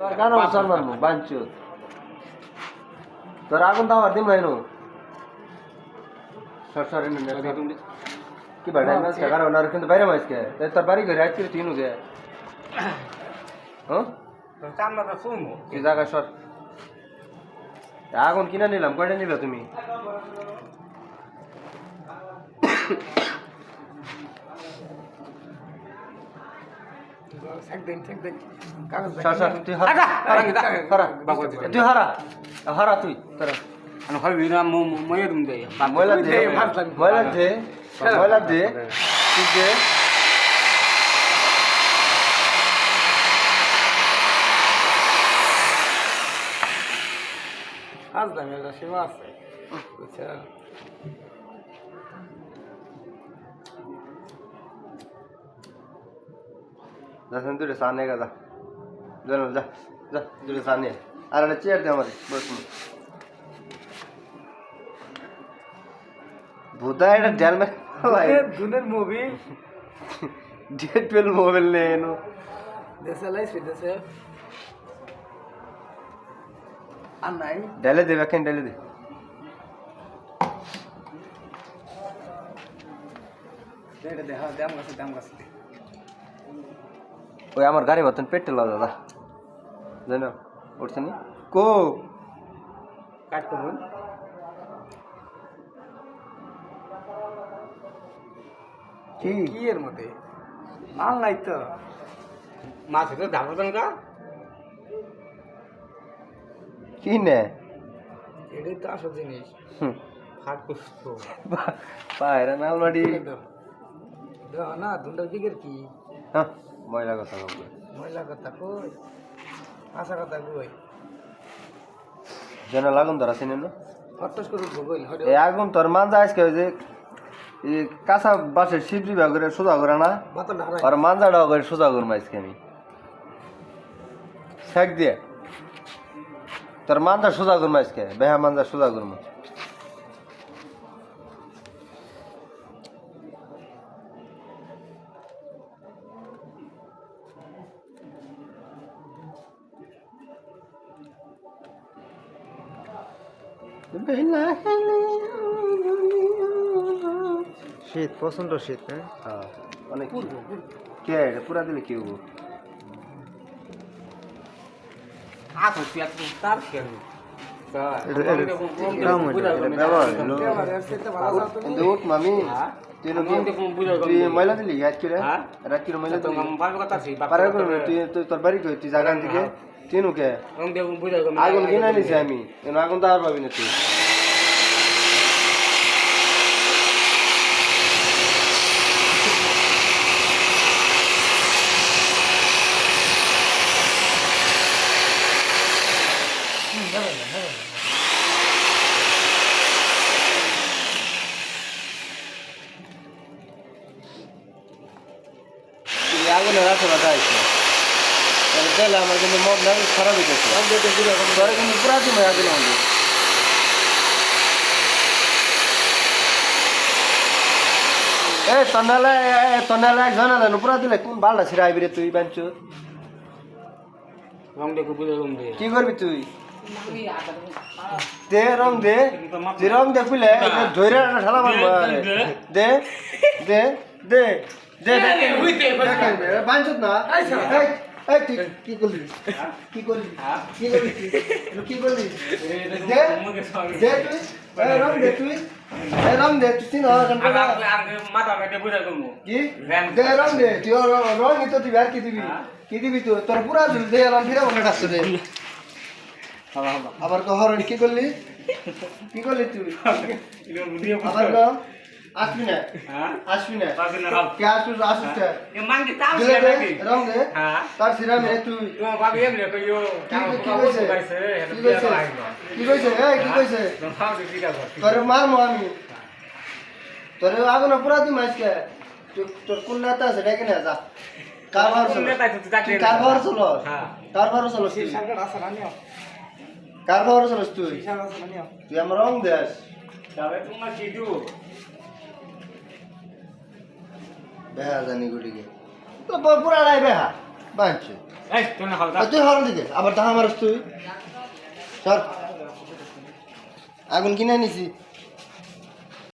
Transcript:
তোর কেন মুসলমান মু বাঞ্চু তোর আগুন তো আমার দিম নাই নো সর সর এনে নে কি বাড়া মাছ কে কারণ আর কিন্তু বাইরে মাছ কে? তোর বাড়ি ঘরে আইছিস তিনু কে হ্যাঁ? তুই জায়গা সর। আগুন কিনে নিলাম কয়টা নিল তুমি একদিন একদিন কাগজ সর সর তুই হারা। তুই হারা হারা তুই তোরা। ভাবি না ময়ে তুমি দেয়। ময়লা দে ময়লা দে ময়লা দে তুই দে আসলাম একটা সেবা আছে। বুঝছা যা শুন তুই সামনে গা যা যা তুই সামনে আর একটা চেয়ার দে আমার বস ভূতা এটা ডেল দুনের মুভি ডেট পেল মোবাইল নেను দেশে লাইছে দেশে আর নাই ডেলে দে ব্যাকেন ডেলে দে দেখা দাম গাছে দাম গাছে ওই আমার গাড়ি মতন পেট্রোল দাদা। জানো উঠছে নি? কো? কাট করুন। কি? কি এর মধ্যে? মাল নাই তো। মাছ তো ধাবো কা কি নে? এটাই তো আসল জিনিস। ফাট কুস্তো পায়রা নালবাড়ি না দুটার দিকের কি? হ্যাঁ ময়লা কথা বলবে মহিলা কথা কই? আশা কথা কই? যেন লাগুন ধরা চিনি না। ফটস করে ভূগোল এই আগুন তোর মানজা আজকে ওই যে এই কাঁচা বাসের শিবজি বিভাগ করে সোজা করে না? আর মানজাটাও করে সোজা করব আজকে আমি। শেক দিয়ে। তোর মানজা সোজা করব আজকে বেহা মানজা সোজা করব শীত প্রচণ্ড শীত হ্যাঁ? হ্যাঁ। অনেক কে পুরা দিলে কি হব? হলো। মামি। তুই ময়লা দিলি রাত করে হ্যাঁ? রাত করে দিলি। তোর বাড়ি তুই জাগান থেকে তুই নুকে আগুন কিনা নিছে আমি। আগুন তো আর পাবি না তুই। তুই আগুনে রাখো না তাই তাহলে আমার কিন্তু মন না খারাপ হয়ে গেছে ধরে কিন্তু পুরা তুমি আগুন আমাদের। এ তন্ডালে তন্ডালে একজন আলেন পুরা দিলে কোন বালটা ছিড়া আইবি রে তুই বাঞ্চু কি করবি তুই? দে রং দে। যে রং দে ফুলে ধরে ঠালা মারবো। দে দে দে। দে বাঞ্চুত না। এই, তুই কি করলি? কি করলি? কি করলি? তুই? তুই কি করলি? দে দে তুই। এই রং দে তুই। এই রং দে তুই চিনো কি? দে রং দে। তুই র- তো দিবি আর কি দিবি? কি দিবি তুই? তোর পুরা ঝুল দে রং ফিরে ডাকছে দে। আবার তো হরণ কি করলি? কি করলি তুই? আবার আসবি না আসবি না কে আসুস কে দিলে দে রং দে তার সিরা মেরে তুই কি কি কইছে কি কইছে কি কইছে এই কি কইছে তোর মারমো আমি তোর আগুন পুরা দি মাইসকে তোর কোন নেতা আছে ডেকে না যা কারবার চলো কারবার চলো কারবার চলো কারবার চলো তুই তুই আমার রং দেশ বেহা জানি গুটিকে তো বেহা জানি এই তুই না খাও আর তুই হরণ দিকে আবার তাহা মারস তুই। সর। আগুন কিনে নিছি